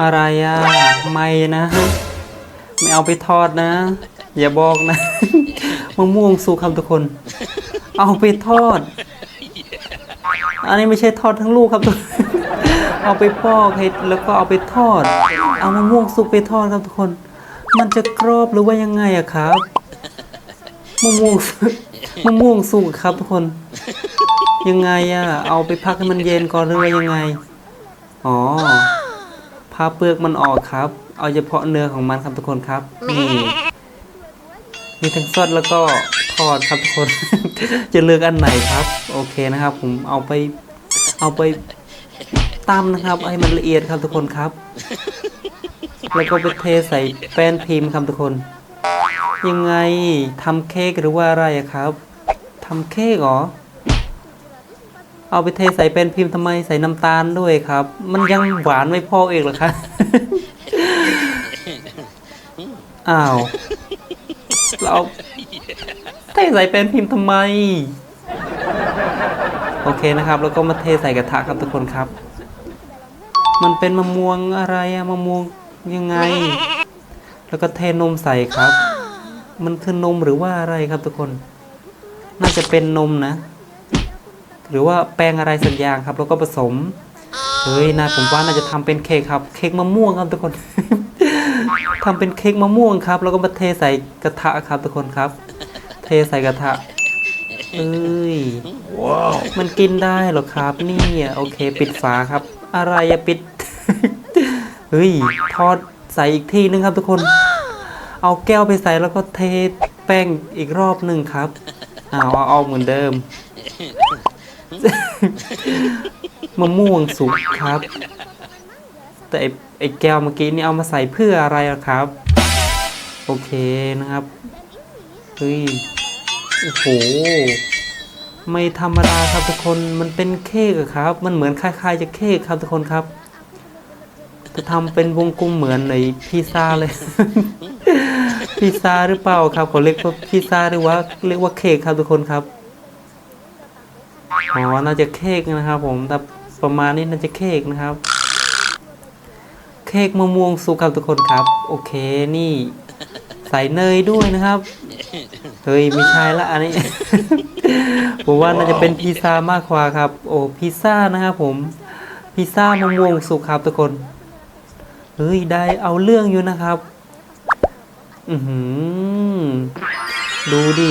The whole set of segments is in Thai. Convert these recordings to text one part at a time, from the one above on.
อะไรอะไม่นะ ไม่เอาไปทอดนะ อย่าบอกนะมะม่วงสุกครับทุกคน เอาไปทอด อันนี้ไม่ใช่ทอดทั้งลูกครับทุกคนเอาไปปอกให้แล้วก็เอาไปทอด เอามะม่วงสุกไปทอดครับทุกคน มันจะกรอบหรือว่ายังไงอะครับมะม่วงสุกมะม่วงสุกครับทุกคน ยังไงอะเอาไปพักให้มันเย็นก่อนหรือว่ายังไง อ๋อ พาเปลือกมันออกครับ เอาเฉพาะเนื้อของมันครับทุกคนครับ นี่มีทั้งสดแล้วก็ทอดครับทุกคน จะเลือกอันไหนครับ โอเคนะครับ ผมเอาไป เอาไปตำนะครับ ให้มันละเอียดครับทุกคนครับ แล้วก็ไปเทใส่แป้นพิมพ์ครับทุกคน ยังไงทำเค้กหรือว่าอะไรอะครับทำเค้กเหรอ เอาไปเทใส่เป็นพิมพ์ทำไมใส่น้ำตาลด้วยครับ มันยังหวานไม่พอเองเหรอคะอ้าวเราเทใส่เป็นพิมพ์ทำไม โอเคนะครับ แล้วก็มาเทใส่กระทะครับทุกคนครับ มันเป็นมะม่วงอะไรอะมะม่วงยังไง แล้วก็เทนมใส่ครับ มันคือนมหรือว่าอะไรครับทุกคน น่าจะเป็นนมนะ หรือว่าแป้งอะไรสักอย่างครับ แล้วก็ผสมเฮ้ยน่าผมว่าน่าจะทำเป็นเค้กครับ เค้กมะม่วงครับทุกคนทำเป็นเค้กมะม่วงครับ แล้วก็มาเทใส่กระทะครับทุกคนครับ เทใส่กระทะเอ้ยว้าวมันกินได้เหรอครับ นี่อะโอเค ปิดฝาครับ อะไรอะปิดเฮ้ยทอดใส่อีกทีนึงครับ ทุกคน เอาแก้วไปใส่แล้วก็เทแป้งอีกรอบหนึ่งครับเอาเอาเอาเหมือนเดิม มะม่วงสุกครับ แต่ไอ้ไอ้แก้วเมื่อกี้นี่เอามาใส่เพื่ออะไรอะครับ โอเคนะครับเฮ้ยโอ้โหไม่ธรรมดาครับทุกคนมันเป็นเค้กครับ มันเหมือนคล้ายๆ จะเค้กครับทุกคนครับจะทำเป็นวงกลมเหมือนในพิซซ่าเลย พิซซ่าหรือเปล่าครับเขาเรียกว่าพิซซ่าหรือว่าเรียกว่าเค้กครับทุกคนครับ อ๋อน่าจะเค้กนะครับ ผมแต่ประมาณนี้น่าจะเค้กนะครับ เค้กมะม่วงสุกครับทุกคนครับ โอเคนี่ ใส่เนยด้วยนะครับเฮ้ยไม่ใช่ละอันนี้ ผมว่าน่าจะเป็นพิซซ่ามากกว่าครับ โอ้พิซซ่านะครับผมพิซซ่ามะม่วงสุกครับทุกคนเฮ้ยได้เอาเรื่องอยู่นะครับ อือหือดูดิ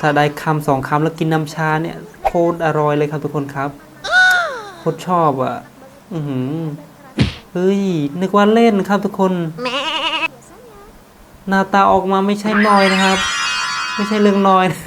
ถ้าได้คำสองคำแล้วกินน้ำชาเนี่ย ตรอร่อยเลยครับทุกคนครับโคตรชอบอะ อือหือเฮ้ย นึกว่าเล่นครับทุกคน หน้าตาออกมาไม่ใช่น้อยนะครับ ไม่ใช่เรื่องน้อยนะ